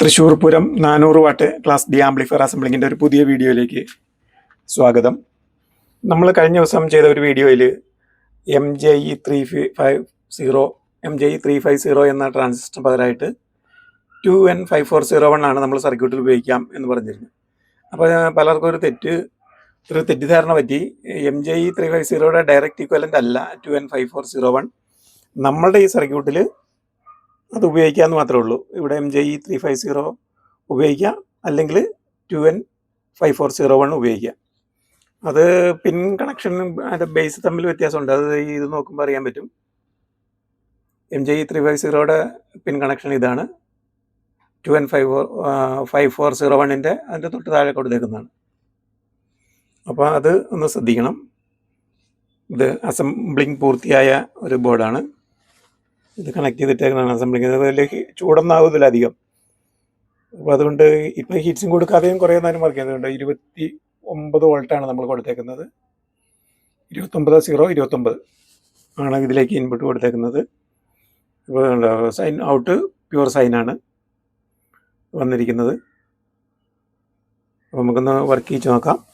തൃശ്ശൂർ പൂരം നാനൂറ് watt class D amplifier അസംബ്ലിങ്ങിന്റെ ഒരു പുതിയ വീഡിയോയിലേക്ക് സ്വാഗതം. നമ്മൾ കഴിഞ്ഞ ദിവസം ചെയ്ത ഒരു വീഡിയോയിൽ M J E three five zero M J E three five zero എന്ന ട്രാൻസിസ്റ്റർ പകരമായിട്ട് two N five four zero one ആണ് നമ്മൾ സർക്യൂട്ടിൽ ഉപയോഗിക്കാം എന്ന് പറഞ്ഞിരുന്നു. അപ്പോൾ പലർക്കും ഒരു തെറ്റ് ഒരു തെറ്റിദ്ധാരണ പറ്റി. M J E three five സീറോയുടെ direct equivalent അല്ല two N five four zero one നമ്മളുടെ ഈ സർക്യൂട്ടിൽ അത് ഉപയോഗിക്കാമെന്ന് മാത്രമേ ഉള്ളൂ. ഇവിടെ M J E three five zero ഉപയോഗിക്കാം. അല്ലെങ്കിൽ two N five four zero one ഉപയോഗിക്കാം. അത് പിൻ കണക്ഷനും അതിന്റെ ബേസ് തമ്മിൽ വ്യത്യാസമുണ്ട്. അത് ഇത് നോക്കുമ്പോൾ അറിയാൻ പറ്റും. M J E three five സീറോയുടെ pin connection ഇതാണ്. Two N five four five four zero വണ്ണിന്റെ അതിന്റെ തൊട്ട് താഴെ കൊടുത്തേക്കുന്നതാണ് അപ്പോൾ അത് ഒന്ന് ശ്രദ്ധിക്കണം. ഇത് അസംബ്ലിങ് പൂർത്തിയായ ഒരു ബോർഡാണ് ഇത് കണക്ട് ചെയ്തിട്ടേക്കാണ് അസംബ്ലിങ് അതിൽ ചൂടൊന്നും അധികം. അപ്പോൾ അതുകൊണ്ട് ഇപ്പം ഹീറ്റ്സും കൊടുക്കാതെയും കുറേ നേരം വർക്ക് ചെയ്യുന്നുണ്ട്. ഇരുപത്തി ഒമ്പത് വോൾട്ടാണ് നമ്മൾ കൊടുത്തേക്കുന്നത്. ഇരുപത്തൊമ്പത് സീറോ ഇരുപത്തൊമ്പത് ആണ് ഇതിലേക്ക് ഇൻപുട്ട് കൊടുത്തേക്കുന്നത്. ഇപ്പോൾ സൈൻ ഔട്ട് പ്യുവർ സൈനാണ് വന്നിരിക്കുന്നത്. നമുക്കൊന്ന് വർക്ക് ചെയ്ത് നോക്കാം.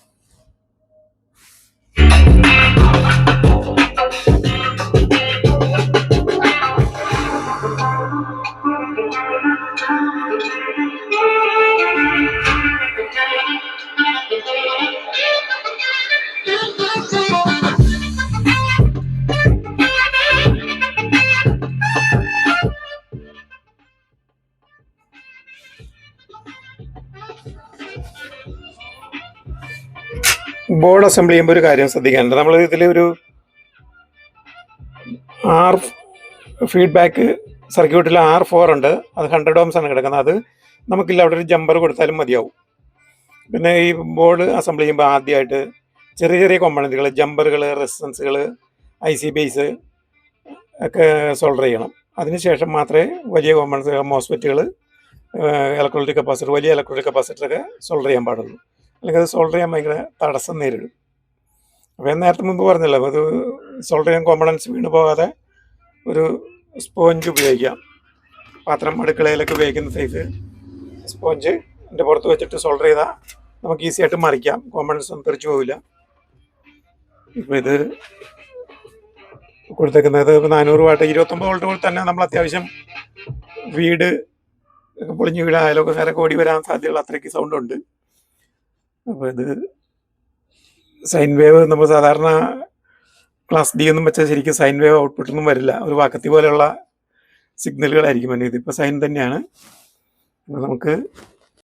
ബോർഡ് അസംബിൾ ചെയ്യുമ്പോൾ ഒരു കാര്യം ശ്രദ്ധിക്കാനുണ്ട് നമ്മൾ ഇതിൽ ഒരു ആർ ഫീഡ്ബാക്ക് സർക്യൂട്ടിൽ ആർ ഫോർ ഉണ്ട്. അത് ഹൺഡ്രഡ് ഓംസ് ആണ് കിടക്കുന്നത്. അത് നമുക്കില്ല അവിടെ ഒരു ജമ്പർ കൊടുത്താലും മതിയാവും. പിന്നെ ഈ ബോർഡ് അസംബിൾ ചെയ്യുമ്പോൾ ആദ്യമായിട്ട് ചെറിയ ചെറിയ കോമ്പണന്റുകൾ ജമ്പറുകൾ റെസിസ്റ്റൻസുകൾ ഐ സി ബേസ് ഒക്കെ സോൾഡർ ചെയ്യണം. അതിനുശേഷം മാത്രമേ വലിയ കോമ്പണൻസ് മോസ്ഫെറ്റുകൾ ഇലക്ട്രോണിക് കപ്പാസിറ്റർ വലിയ ഇലക്ട്രോണിക് കപ്പാസിറ്ററൊക്കെ സോൾഡർ ചെയ്യാൻ പാടുള്ളൂ. അല്ലെങ്കിൽ അത് സോൾഡർ ചെയ്യാൻ ഭയങ്കര തടസ്സം നേരിടും. അപ്പോൾ ഞാൻ നേരത്തെ മുമ്പ് പറഞ്ഞല്ലോ അത് സോൾഡർ ചെയ്യാൻ കോമ്പണൻസ് വീണ് പോകാതെ ഒരു സ്പോഞ്ച് ഉപയോഗിക്കാം. പാത്രം അടുക്കളയിലൊക്കെ ഉപയോഗിക്കുന്ന സൈസ് സ്പോഞ്ച് എന്റെ പുറത്ത് വെച്ചിട്ട് സോൾഡർ ചെയ്താൽ നമുക്ക് ഈസിയായിട്ട് മറിക്കാം. കോമ്പണൻസ് ഒന്നും തെറിച്ചു പോവില്ല. ഇപ്പോൾ ഇത് കൊടുത്തേക്കുന്നത് നാനൂറ് വാട്ട് ഇരുപത്തൊമ്പത് വോൾട്ട് പോലെ തന്നെ നമ്മൾ അത്യാവശ്യം വീട് പൊളിഞ്ഞു പൊളിഞ്ഞ് വീട് നേരെ കോടി വരാൻ സാധ്യതയുള്ള അത്രയ്ക്ക് സൗണ്ട് ഉണ്ട്. അപ്പോൾ ഇത് സൈൻ വേവ് നമ്മൾ സാധാരണ ക്ലാസ് ഡി ഒന്നും വെച്ചാൽ ശരിക്കും സൈൻ വേവ് ഔട്ട്പുട്ട് ഒന്നും വരില്ല. ഒരു വാക്കത്തി പോലെയുള്ള സിഗ്നലുകളായിരിക്കും അതിന്. ഇതിപ്പോൾ സൈൻ തന്നെയാണ്. നമുക്ക്